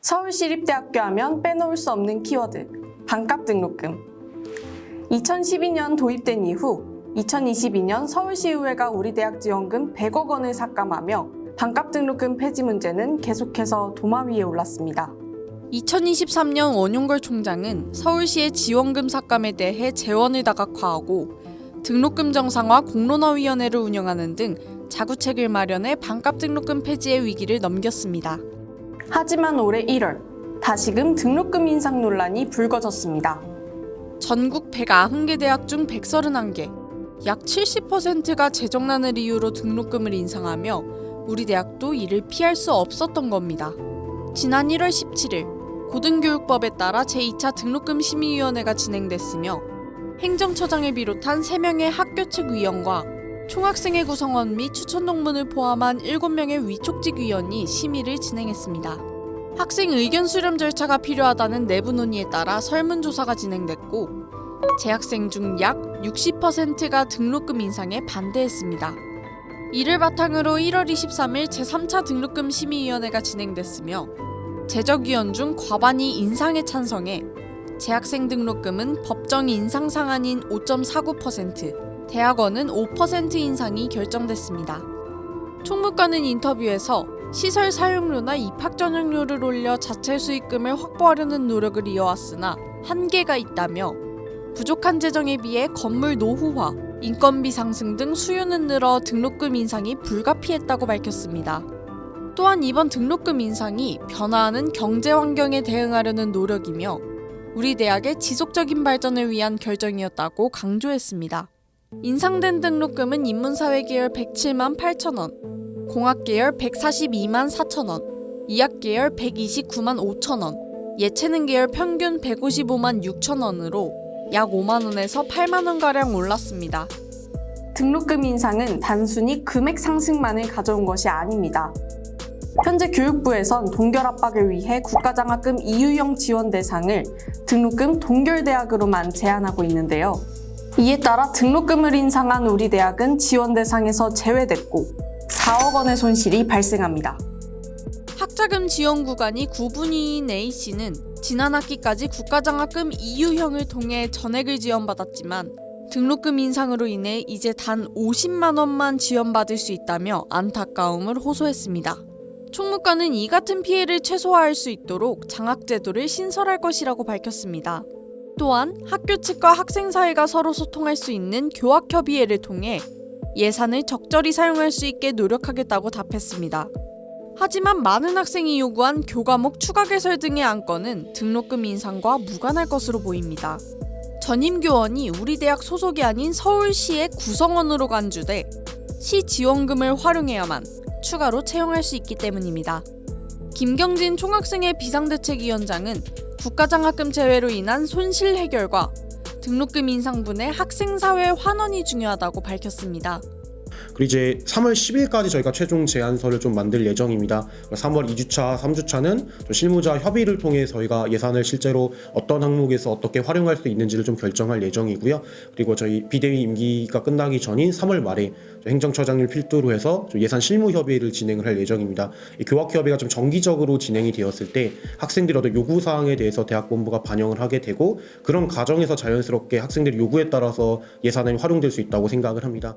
서울시립대학교 하면 빼놓을 수 없는 키워드, 반값 등록금. 2012년 도입된 이후 2022년 서울시의회가 우리 대학 지원금 100억 원을 삭감하며 반값 등록금 폐지 문제는 계속해서 도마 위에 올랐습니다. 2023년 원용걸 총장은 서울시의 지원금 삭감에 대해 재원을 다각화하고 등록금 정상화 공론화위원회를 운영하는 등 자구책을 마련해 반값 등록금 폐지의 위기를 넘겼습니다. 하지만 올해 1월 다시금 등록금 인상 논란이 불거졌습니다. 전국 190개 대학 중 131개, 약 70%가 재정난을 이유로 등록금을 인상하며 우리 대학도 이를 피할 수 없었던 겁니다. 지난 1월 17일 고등교육법에 따라 제2차 등록금 심의위원회가 진행됐으며 행정처장을 비롯한 3명의 학교 측 위원과 총학생회 구성원 및 추천 동문을 포함한 7명의 위촉직 위원이 심의를 진행했습니다. 학생 의견 수렴 절차가 필요하다는 내부 논의에 따라 설문조사가 진행됐고 재학생 중 약 60%가 등록금 인상에 반대했습니다. 이를 바탕으로 1월 23일 제3차 등록금 심의위원회가 진행됐으며 재적위원 중 과반이 인상에 찬성해 재학생 등록금은 법정 인상 상한인 5.49%, 대학원은 5% 인상이 결정됐습니다. 총무과는 인터뷰에서 시설 사용료나 입학 전형료를 올려 자체 수익금을 확보하려는 노력을 이어왔으나 한계가 있다며 부족한 재정에 비해 건물 노후화, 인건비 상승 등 수요는 늘어 등록금 인상이 불가피했다고 밝혔습니다. 또한 이번 등록금 인상이 변화하는 경제 환경에 대응하려는 노력이며 우리 대학의 지속적인 발전을 위한 결정이었다고 강조했습니다. 인상된 등록금은 인문사회 계열 107만 8천 원, 공학 계열 142만 4천 원, 이학 계열 129만 5천 원, 예체능 계열 평균 155만 6천 원으로 약 5만 원에서 8만 원 가량 올랐습니다. 등록금 인상은 단순히 금액 상승만을 가져온 것이 아닙니다. 현재 교육부에선 동결 압박을 위해 국가장학금 이유형 지원 대상을 등록금 동결대학으로만 제한하고 있는데요. 이에 따라 등록금을 인상한 우리 대학은 지원 대상에서 제외됐고 4억 원의 손실이 발생합니다. 학자금 지원 구간이 9분위인 A씨는 지난 학기까지 국가장학금 이유형을 통해 전액을 지원받았지만 등록금 인상으로 인해 이제 단 50만 원만 지원받을 수 있다며 안타까움을 호소했습니다. 총무과는 이 같은 피해를 최소화할 수 있도록 장학제도를 신설할 것이라고 밝혔습니다. 또한 학교 측과 학생 사회가 서로 소통할 수 있는 교학협의회를 통해 예산을 적절히 사용할 수 있게 노력하겠다고 답했습니다. 하지만 많은 학생이 요구한 교과목 추가 개설 등의 안건은 등록금 인상과 무관할 것으로 보입니다. 전임 교원이 우리 대학 소속이 아닌 서울시의 구성원으로 간주돼 시 지원금을 활용해야만 추가로 채용할 수 있기 때문입니다. 김경진 총학생회 비상대책위원장은 국가장학금 제외로 인한 손실 해결과 등록금 인상분의 학생사회 환원이 중요하다고 밝혔습니다. 그리고 이제 3월 10일까지 저희가 최종 제안서를 좀 만들 예정입니다. 3월 2주차, 3주차는 좀 실무자 협의를 통해 저희가 예산을 실제로 어떤 항목에서 어떻게 활용할 수 있는지를 좀 결정할 예정이고요. 그리고 저희 비대위 임기가 끝나기 전인 3월 말에 행정처장을 필두로 해서 좀 예산 실무 협의를 진행을 할 예정입니다. 이 교학 협의가 좀 정기적으로 진행이 되었을 때 학생들이 어떤 요구 사항에 대해서 대학 본부가 반영을 하게 되고 그런 과정에서 자연스럽게 학생들의 요구에 따라서 예산이 활용될 수 있다고 생각을 합니다.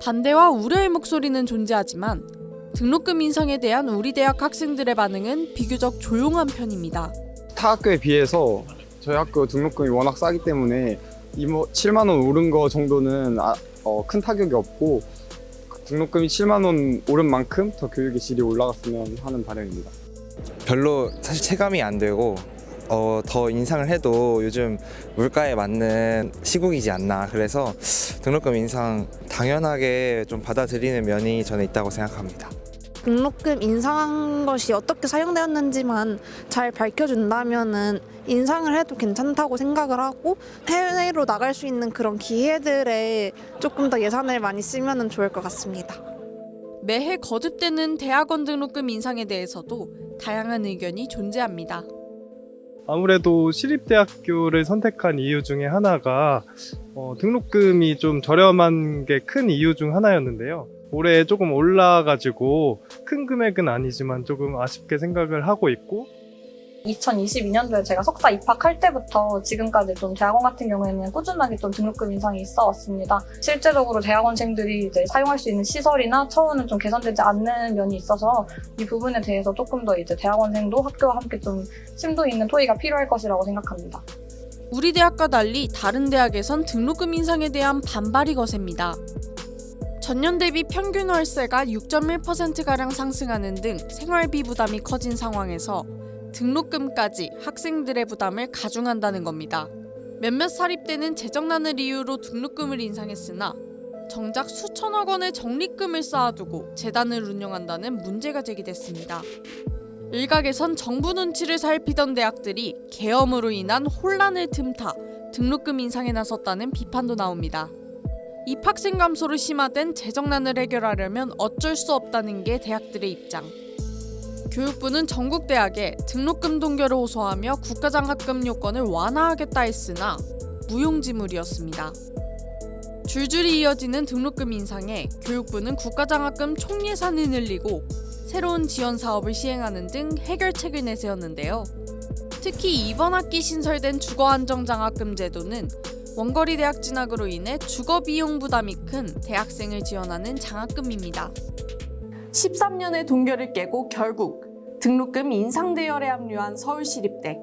반대와 우려의 목소리는 존재하지만 등록금 인상에 대한 우리 대학 학생들의 반응은 비교적 조용한 편입니다. 타 학교에 비해서 저희 학교 등록금이 워낙 싸기 때문에 이모 7만 원 오른 거 정도는 아, 어, 큰 타격이 없고 그 등록금이 7만 원 오른 만큼 더 교육의 질이 올라갔으면 하는 바람입니다. 별로 사실 체감이 안 되고 어, 더 인상을 해도 요즘 물가에 맞는 시국이지 않나 그래서 등록금 인상 당연하게 좀 받아들이는 면이 저는 있다고 생각합니다. 등록금 인상한 것이 어떻게 사용되었는지만 잘 밝혀준다면은 인상을 해도 괜찮다고 생각을 하고 해외로 나갈 수 있는 그런 기회들에 조금 더 예산을 많이 쓰면 좋을 것 같습니다. 매해 거듭되는 대학원 등록금 인상에 대해서도 다양한 의견이 존재합니다. 아무래도 시립대학교를 선택한 이유 중에 하나가 어, 등록금이 좀 저렴한 게 큰 이유 중 하나였는데요. 올해 조금 올라가지고 큰 금액은 아니지만 조금 아쉽게 생각을 하고 있고 2022년도에 제가 석사 입학할 때부터 지금까지 좀 대학원 같은 경우에는 꾸준하게 좀 등록금 인상이 있어 왔습니다. 실제적으로 대학원생들이 이제 사용할 수 있는 시설이나 처우는 좀 개선되지 않는 면이 있어서 이 부분에 대해서 조금 더 이제 대학원생도 학교와 함께 좀 심도 있는 토의가 필요할 것이라고 생각합니다. 우리 대학과 달리 다른 대학에선 등록금 인상에 대한 반발이 거셉니다. 전년 대비 평균 월세가 6.1%가량 상승하는 등 생활비 부담이 커진 상황에서 등록금까지 학생들의 부담을 가중한다는 겁니다. 몇몇 사립대는 재정난을 이유로 등록금을 인상했으나 정작 수천억 원의 적립금을 쌓아두고 재단을 운영한다는 문제가 제기됐습니다. 일각에선 정부 눈치를 살피던 대학들이 계엄으로 인한 혼란을 틈타 등록금 인상에 나섰다는 비판도 나옵니다. 입학생 감소로 심화된 재정난을 해결하려면 어쩔 수 없다는 게 대학들의 입장. 교육부는 전국 대학에 등록금 동결을 호소하며 국가장학금 요건을 완화하겠다 했으나 무용지물이었습니다. 줄줄이 이어지는 등록금 인상에 교육부는 국가장학금 총 예산을 늘리고 새로운 지원 사업을 시행하는 등 해결책을 내세웠는데요. 특히 이번 학기 신설된 주거 안정 장학금 제도는 원거리 대학 진학으로 인해 주거 비용 부담이 큰 대학생을 지원하는 장학금입니다. 13년의 동결을 깨고 결국 등록금 인상 대열에 합류한 서울시립대.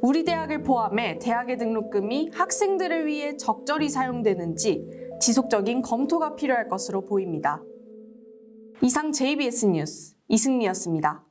우리 대학을 포함해 대학의 등록금이 학생들을 위해 적절히 사용되는지 지속적인 검토가 필요할 것으로 보입니다. 이상 JBS 뉴스 이승미였습니다.